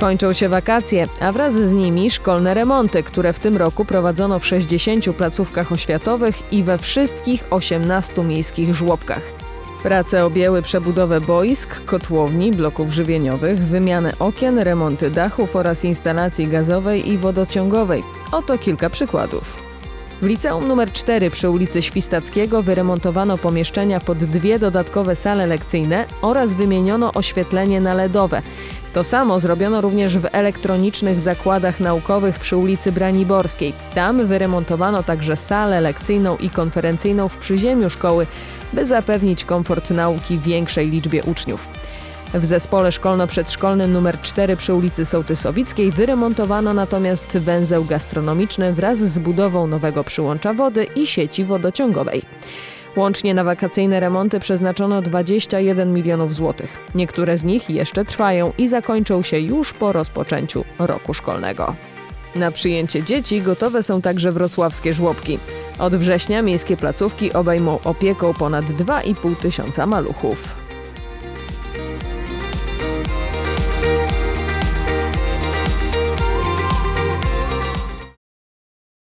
Kończą się wakacje, a wraz z nimi szkolne remonty, które w tym roku prowadzono w 60 placówkach oświatowych i we wszystkich 18 miejskich żłobkach. Prace objęły przebudowę boisk, kotłowni, bloków żywieniowych, wymianę okien, remonty dachów oraz instalacji gazowej i wodociągowej. Oto kilka przykładów. W liceum nr 4 przy ulicy Świstackiego wyremontowano pomieszczenia pod dwie dodatkowe sale lekcyjne oraz wymieniono oświetlenie na LEDowe. To samo zrobiono również w elektronicznych zakładach naukowych przy ulicy Braniborskiej. Tam wyremontowano także salę lekcyjną i konferencyjną w przyziemiu szkoły, by zapewnić komfort nauki większej liczbie uczniów. W zespole szkolno-przedszkolnym nr 4 przy ulicy Sołtysowickiej wyremontowano natomiast węzeł gastronomiczny wraz z budową nowego przyłącza wody i sieci wodociągowej. Łącznie na wakacyjne remonty przeznaczono 21 milionów złotych. Niektóre z nich jeszcze trwają i zakończą się już po rozpoczęciu roku szkolnego. Na przyjęcie dzieci gotowe są także wrocławskie żłobki. Od września miejskie placówki obejmą opieką ponad 2,5 tysiąca maluchów. you